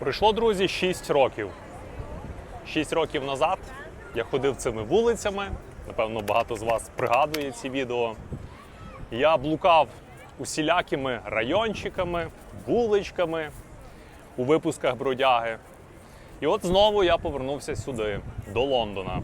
Пройшло, друзі, 6 років. 6 років назад я ходив цими вулицями. Напевно, багато з вас пригадує ці відео. Я блукав усілякими райончиками, вуличками у випусках бродяги. І от знову я повернувся сюди, до Лондона.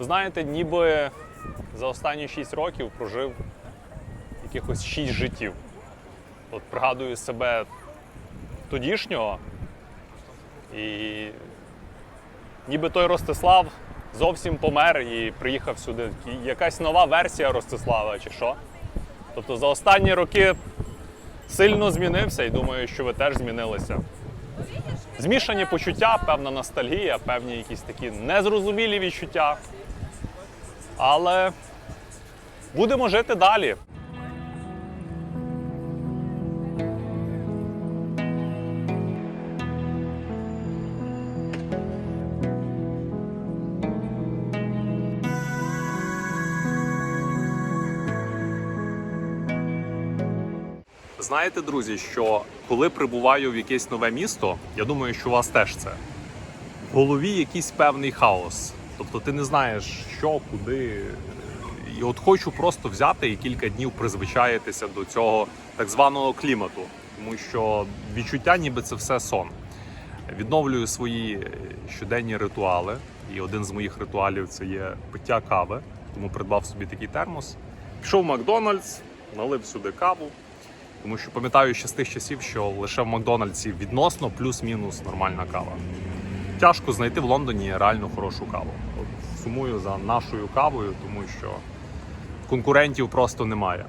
Знаєте, ніби за останні 6 років прожив якихось 6 життів. От пригадую себе тодішнього, і ніби той Ростислав зовсім помер і приїхав сюди. Якась нова версія Ростислава чи що. Тобто за останні роки сильно змінився і думаю, що ви теж змінилися. Змішані почуття, певна ностальгія, певні якісь такі незрозумілі відчуття. Але будемо жити далі. Знаєте, друзі, що коли прибуваю в якесь нове місто, я думаю, що у вас теж це. В голові якийсь певний хаос. Тобто ти не знаєш, що, куди. І от хочу просто взяти і кілька днів призвичаїтися до цього так званого клімату, тому що відчуття, ніби це все сон. Відновлюю свої щоденні ритуали, і один з моїх ритуалів це є пиття кави, тому придбав собі такий термос. Пішов в Макдональдс, налив сюди каву. Тому що пам'ятаю ще з тих часів, що лише в Макдональдсі відносно плюс-мінус нормальна кава. Тяжко знайти в Лондоні реально хорошу каву. От сумую за нашою кавою, тому що конкурентів просто немає.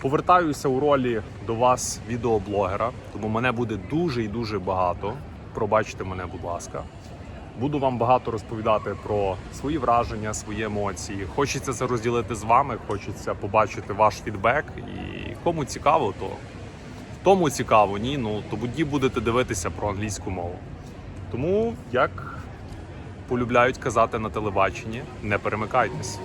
Повертаюся у ролі до вас відеоблогера, тому мене буде дуже і дуже багато. Пробачте мене, будь ласка. Буду вам багато розповідати про свої враження, свої емоції. Хочеться це розділити з вами, хочеться побачити ваш фідбек. І кому цікаво, то тому цікаво, ні, ну тоді будете дивитися про англійську мову. Тому, як полюбляють казати на телебаченні, не перемикайтесь.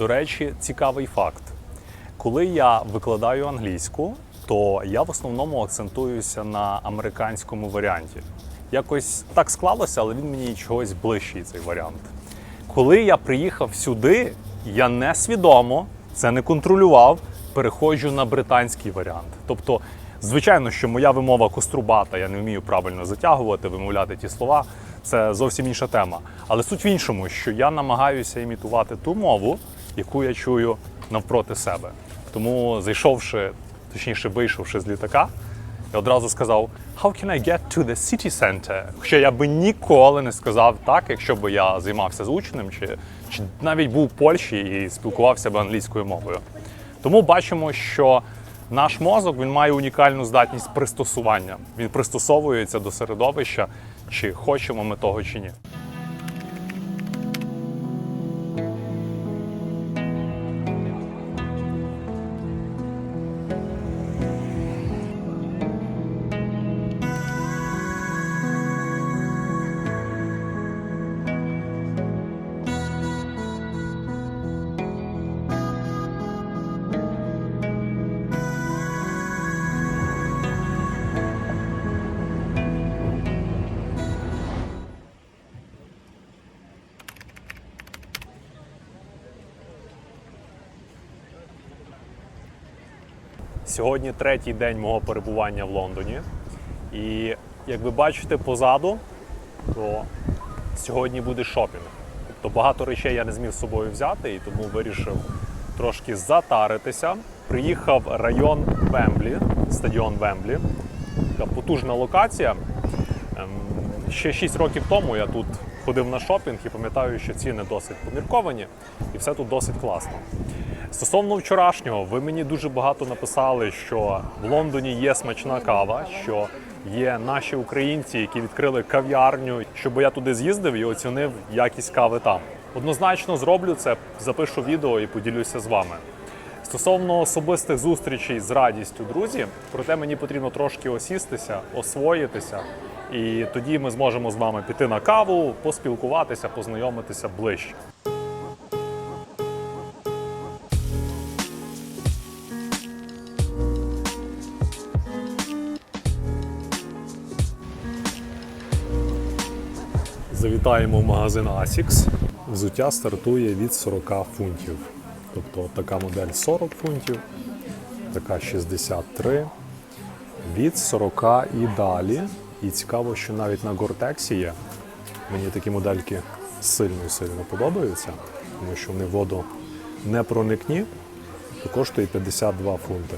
До речі, цікавий факт. Коли я викладаю англійську, то я в основному акцентуюся на американському варіанті. Якось так склалося, але він мені чогось ближчий цей варіант. Коли я приїхав сюди, я несвідомо це не контролював, переходжу на британський варіант. Тобто, звичайно, що моя вимова кострубата, я не вмію правильно затягувати, вимовляти ті слова. Це зовсім інша тема. Але суть в іншому, що я намагаюся імітувати ту мову, яку я чую навпроти себе. Тому, зайшовши, точніше, вийшовши з літака, я одразу сказав: How can I get to the city center? Хоча я би ніколи не сказав так, якщо б я займався з учнем, чи, чи навіть був в Польщі і спілкувався б англійською мовою. Тому бачимо, що наш мозок він має унікальну здатність пристосування. Він пристосовується до середовища, чи хочемо ми того чи ні. Сьогодні третій день мого перебування в Лондоні. І як ви бачите позаду, то сьогодні буде шопінг. Тобто багато речей я не зміг з собою взяти, і тому вирішив трошки затаритися. Приїхав район Вемблі, стадіон Вемблі. Така потужна локація. Ем, Ще 6 років тому я тут ходив на шопінг і пам'ятаю, що ціни досить помірковані, і все тут досить класно. Стосовно вчорашнього, ви мені дуже багато написали, що в Лондоні є смачна кава, що є наші українці, які відкрили кав'ярню, щоб я туди з'їздив і оцінив якість кави там. Однозначно зроблю це, запишу відео і поділюся з вами. Стосовно особистих зустрічей з радістю, друзі, проте мені потрібно трошки осістися, освоїтися, і тоді ми зможемо з вами піти на каву, поспілкуватися, познайомитися ближче. Завітаємо в магазин ASICS. Взуття стартує від 40 фунтів. Тобто така модель 40 фунтів, така 63, від 40 і далі. І цікаво, що навіть на Гортексі є. Мені такі модельки сильно і сильно подобаються, тому що вони воду не проникні, то коштує 52 фунти.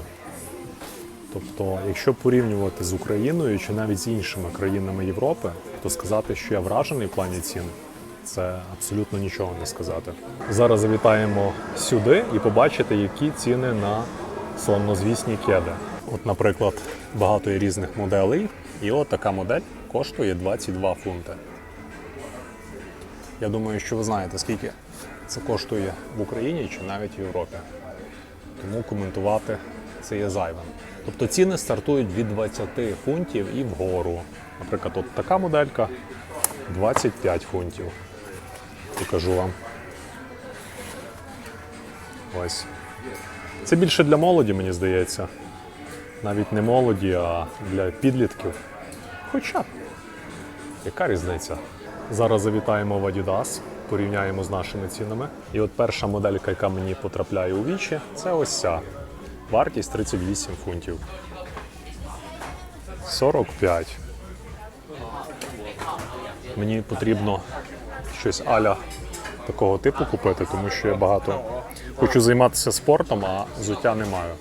Тобто, якщо порівнювати з Україною чи навіть з іншими країнами Європи, то сказати, що я вражений в плані цін, це абсолютно нічого не сказати. Зараз завітаємо сюди і побачите, які ціни на славнозвісні кеди. От, наприклад, багато є різних моделей, і от така модель коштує 22 фунти. Я думаю, що ви знаєте, скільки це коштує в Україні чи навіть в Європі. Тому коментувати це є зайвим. Тобто ціни стартують від 20 фунтів і вгору. Наприклад, от така моделька 25 фунтів. Покажу вам. Ось. Це більше для молоді, мені здається. Навіть не молоді, а для підлітків. Хоча, яка різниця? Зараз завітаємо в Adidas, порівняємо з нашими цінами. І от перша моделька, яка мені потрапляє у вічі, це ось ця. Вартість 38 фунтів. 45. Мені потрібно щось аля такого типу купити, тому що я багато хочу займатися спортом, а взуття не маю.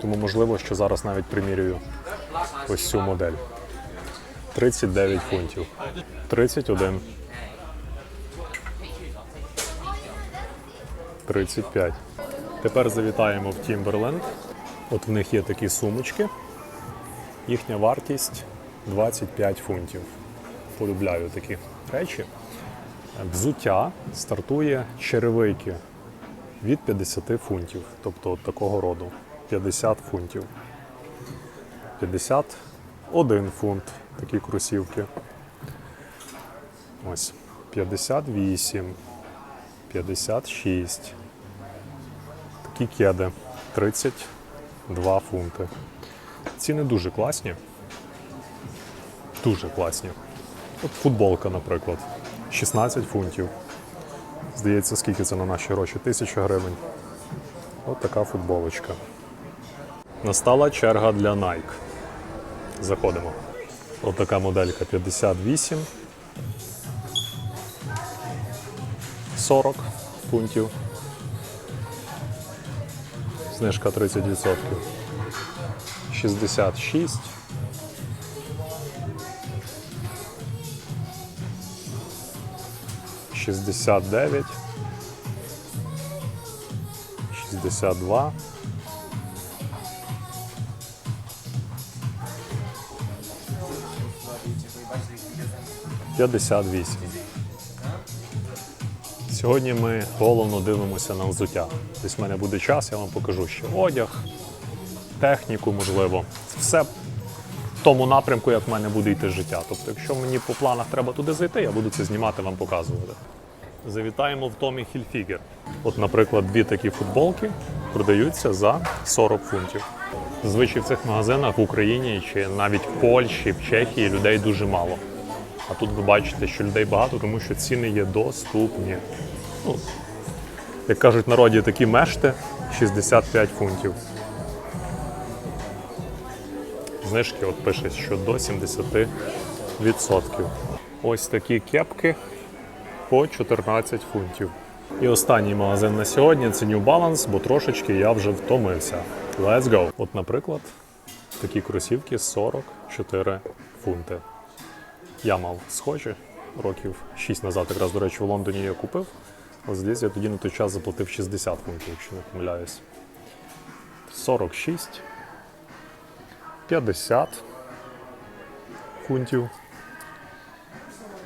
Тому можливо, що зараз навіть примірюю ось цю модель. 39 фунтів. 31. 35. Тепер завітаємо в Timberland. От в них є такі сумочки. Їхня вартість 25 фунтів. Полюбляю такі речі. Взуття стартує черевики від 50 фунтів, тобто от такого роду. 50 фунтів. 51 фунт такі кросівки. Ось 58, 56. Такі кеди 32 фунти. Ціни дуже класні. Дуже класні. От футболка, наприклад, 16 фунтів. Здається, скільки це на наші гроші? Тисяча гривень. От така футболочка. Настала черга для Nike. Заходимо. От така моделька 58. 40 фунтів. Знижка 30%. 66. Шістдесят дев'ять. Шістдесят два. П'ятдесят вісім. Сьогодні ми головно дивимося на взуття. Десь в мене буде час, я вам покажу ще одяг, техніку, можливо. Все в тому напрямку, як в мене буде йти життя. Тобто, якщо мені по планах треба туди зайти, я буду це знімати, вам показувати. Завітаємо в Tommy Hilfiger. От, наприклад, дві такі футболки продаються за 40 фунтів. Зазвичай в цих магазинах в Україні чи навіть в Польщі, в Чехії людей дуже мало. А тут ви бачите, що людей багато, тому що ціни є доступні. Ну, як кажуть народі, такі мешти 65 фунтів. Знижки от пише, що до 70%. Ось такі кепки по 14 фунтів. І останній магазин на сьогодні це New Balance, бо трошечки я вже втомився. Let's go! От, наприклад, такі кросівки 44 фунти. Я мав схожі, років 6 назад, якраз, до речі, в Лондоні я купив. Але здається, я тоді на той час заплатив 60 фунтів, якщо не помиляюсь. 46. 50 фунтів.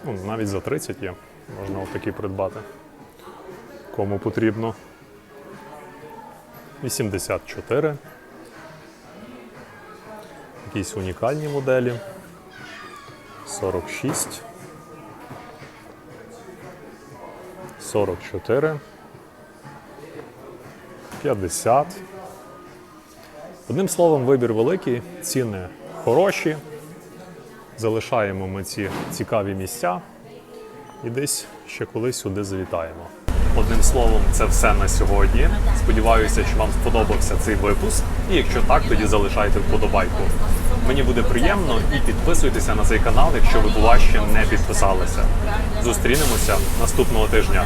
Ну, навіть за 30 є. Можна отакий придбати. Кому потрібно. 84. Якісь унікальні моделі. 46. 44. 50. Одним словом, вибір великий, ціни хороші. Залишаємо ми ці цікаві місця і десь ще колись сюди завітаємо. Одним словом, це все на сьогодні. Сподіваюся, що вам сподобався цей випуск. І якщо так, тоді залишайте вподобайку. Мені буде приємно і підписуйтеся на цей канал, якщо ви була ще не підписалися. Зустрінемося наступного тижня.